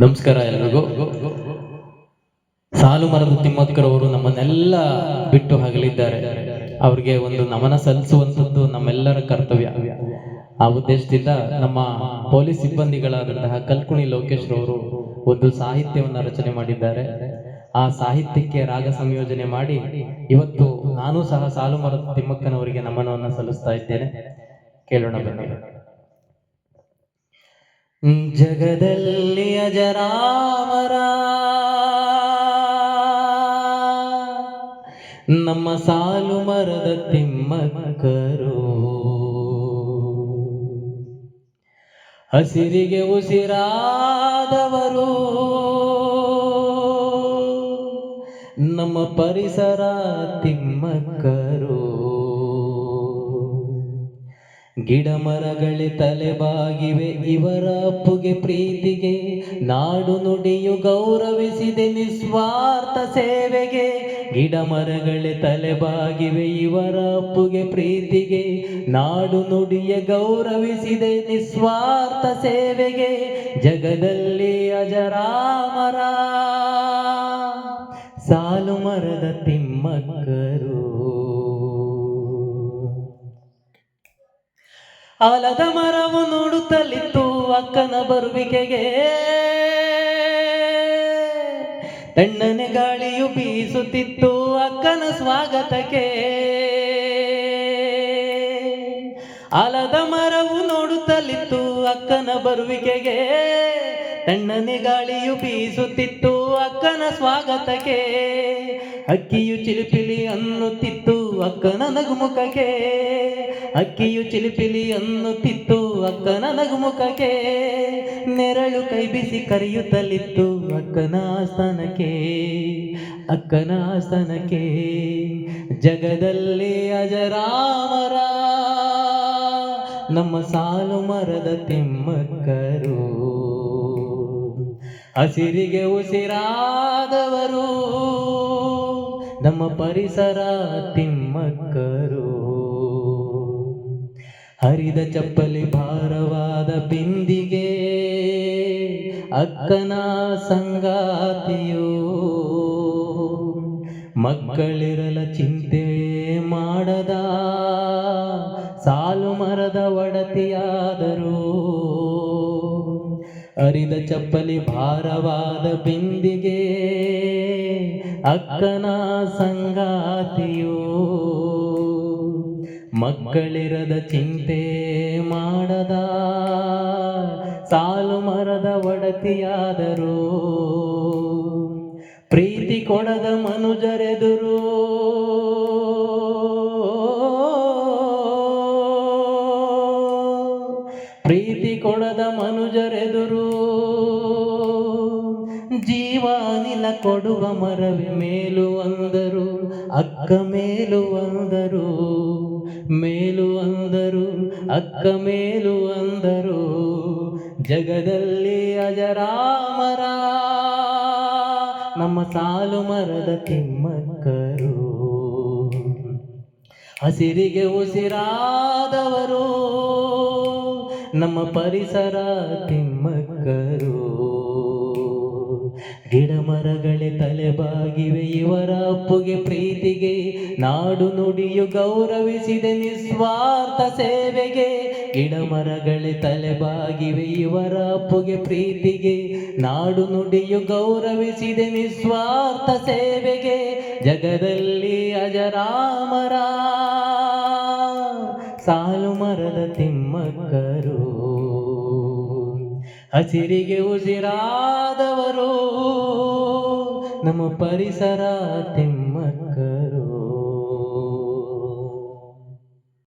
ನಮಸ್ಕಾರ ಎಲ್ರಿಗೂ ಸಾಲು ಮರದ ತಿಮ್ಮಕ್ಕರವರು ನಮ್ಮನ್ನೆಲ್ಲ ಬಿಟ್ಟು ಹಗಲಿದ್ದಾರೆ. ಅವ್ರಿಗೆ ಒಂದು ನಮನ ಸಲ್ಲಿಸುವಂಥದ್ದು ನಮ್ಮೆಲ್ಲರ ಕರ್ತವ್ಯ. ಆ ಉದ್ದೇಶದಿಂದ ನಮ್ಮ ಪೊಲೀಸ್ ಸಿಬ್ಬಂದಿಗಳಾದಂತಹ ಕಲ್ಕುಣಿ ಲೋಕೇಶ್ ರವರು ಒಂದು ಸಾಹಿತ್ಯವನ್ನು ರಚನೆ ಮಾಡಿದ್ದಾರೆ. ಆ ಸಾಹಿತ್ಯಕ್ಕೆ ರಾಗ ಸಂಯೋಜನೆ ಮಾಡಿ ಇವತ್ತು ನಾನು ಸಹ ಸಾಲು ಮರದ ತಿಮ್ಮಕ್ಕನವರಿಗೆ ನಮನವನ್ನು ಸಲ್ಲಿಸ್ತಾ ಇದ್ದೇನೆ. ಕೇಳೋಣ ಬನ್ನಿ. ಜಗದಲ್ಲಿ ಅಜರಾಮರ. ನಮ್ಮ ಸಾಲು ಮರದ ತಿಮ್ಮಕರು ಹಸಿರಿಗೆ ಉಸಿರಾದವರು. ನಮ್ಮ ಪರಿಸರ ತಿಮ್ಮಕ್ಕರು. ಗಿಡ ಮರಗಳೇ ತಲೆಬಾಗಿವೆ, ಇವರ ಅಪ್ಪುಗೆ ಪ್ರೀತಿಗೆ ನಾಡು ನುಡಿಯು ಗೌರವಿಸಿದೆ ನಿಸ್ವಾರ್ಥ ಸೇವೆಗೆ. ಗಿಡ ಮರಗಳೇ ತಲೆಬಾಗಿವೆ, ಇವರ ಅಪ್ಪುಗೆ ಪ್ರೀತಿಗೆ ನಾಡು ನುಡಿಯ ಗೌರವಿಸಿದೆ ನಿಸ್ವಾರ್ಥ ಸೇವೆಗೆ. ಜಗದಲ್ಲಿ ಅಜರಾಮರ ಸಾಲು ಮರದ ತಿಮ್ಮಕ್ಕರು. ಆಲದ ಮರವು ನೋಡುತ್ತಲಿತ್ತು ಅಕ್ಕನ ಬರುವಿಕೆಗೆ. ತಣ್ಣನೆ ಗಾಳಿಯು ಬೀಸುತ್ತಿತ್ತು ಅಕ್ಕನ ಸ್ವಾಗತಕ್ಕೆ. ಆಲದ ಮರವು ನೋಡುತ್ತಲಿತ್ತು ಅಕ್ಕನ ಬರುವಿಕೆಗೆ. ತಣ್ಣನೆ ಗಾಳಿಯು ಬೀಸುತ್ತಿತ್ತು ಅಕ್ಕನ ಸ್ವಾಗತಕ್ಕೆ. ಅಕ್ಕಿಯು ಚಿಲಿಪಿಲಿ ಅನ್ನುತ್ತಿತ್ತು ಅಕ್ಕನ ನಗುಮುಖಕ್ಕೆ, ಅಕ್ಕಿಯು ಚಿಲಿಪಿಲಿ ಅನ್ನುತ್ತಿತ್ತು ಅಕ್ಕನ ನಗುಮುಖಕ್ಕೆ, ನೆರಳು ಕೈ ಬಿಸಿ ಕರೆಯುತ್ತಲಿತ್ತು ಅಕ್ಕನ ಆಸ್ಥಾನಕ್ಕೆ ಅಕ್ಕನ ಆಸ್ಥಾನಕ್ಕೆ. ಜಗದಲ್ಲಿ ಅಜರಾಮರ, ನಮ್ಮ ಸಾಲು ಮರದ ತಿಮ್ಮಕ್ಕರು. ಹಸಿರಿಗೆ ಉಸಿರಾದವರು ನಮ್ಮ ಪರಿಸರ ತಿಮ್ಮಕ್ಕರು. ಹರಿದ ಚಪ್ಪಲಿ ಭಾರವಾದ ಬಿಂದಿಗೆ, ಅಕ್ಕನ ಸಂಗಾತಿಯೋ. ಮಕ್ಕಳಿರಲ ಚಿಂತೆ ಮಾಡದ ಸಾಲು ಮರದ ಒಡತಿಯಾದರು. ಅರಿದ ಚಪ್ಪಲಿ ಭಾರವಾದ ಬಿಂದಿಗೆ ಅಕ್ಕನ ಸಂಗಾತಿಯು ಮಕ್ಕಳಿರದ ಚಿಂತೆ ಮಾಡದ. ಸಾಲು ಮರದ ಒಡತಿಯಾದರು. ಪ್ರೀತಿ ಕೊಡದ ಮನುಜರೆದುರು. ಪ್ರೀತಿ ಕೊಡದ ಮನುಜರೆದುರು. ಜೀವಾನಿಲ ಕೊಡುವ ಮರವೆ ಮೇಲು ಅಂದರು, ಅಕ್ಕ ಮೇಲು ಅಂದರು ಮೇಲು ಅಂದರು, ಅಕ್ಕ ಮೇಲು ಅಂದರು. ಜಗದಲ್ಲಿ ಅಜರಾಮರ, ನಮ್ಮ ಸಾಲು ಮರದ ತಿಮ್ಮಕ್ಕರು. ಹಸಿರಿಗೆ ಉಸಿರಾದವರು, ನಮ್ಮ ಪರಿಸರ ತಿಮ್ಮಕ್ಕರು. ಗಿಡ ಮರಗಳೇ ತಲೆಬಾಗಿವೆ, ಇವರ ಅಪ್ಪುಗೆ ಪ್ರೀತಿಗೆ, ನಾಡು ನುಡಿಯು ಗೌರವಿಸಿದೆ ನಿಸ್ವಾರ್ಥ ಸೇವೆಗೆ. ಗಿಡ ಮರಗಳೇ ತಲೆಬಾಗಿವೆ, ಇವರ ಅಪ್ಪುಗೆ ಪ್ರೀತಿಗೆ, ನಾಡು ನುಡಿಯು ಗೌರವಿಸಿದೆ ನಿಸ್ವಾರ್ಥ ಸೇವೆಗೆ. ಜಗದಲ್ಲಿ ಅಜರಾಮರ, ಸಾಲು ಮರದ ತಿಮ್ಮಕ್ಕರು. ಹಸಿರಿಗೆ ಉಸಿರಾದವರು ನಮ್ಮ ಪರಿಸರ ತಿಮ್ಮಕ್ಕರು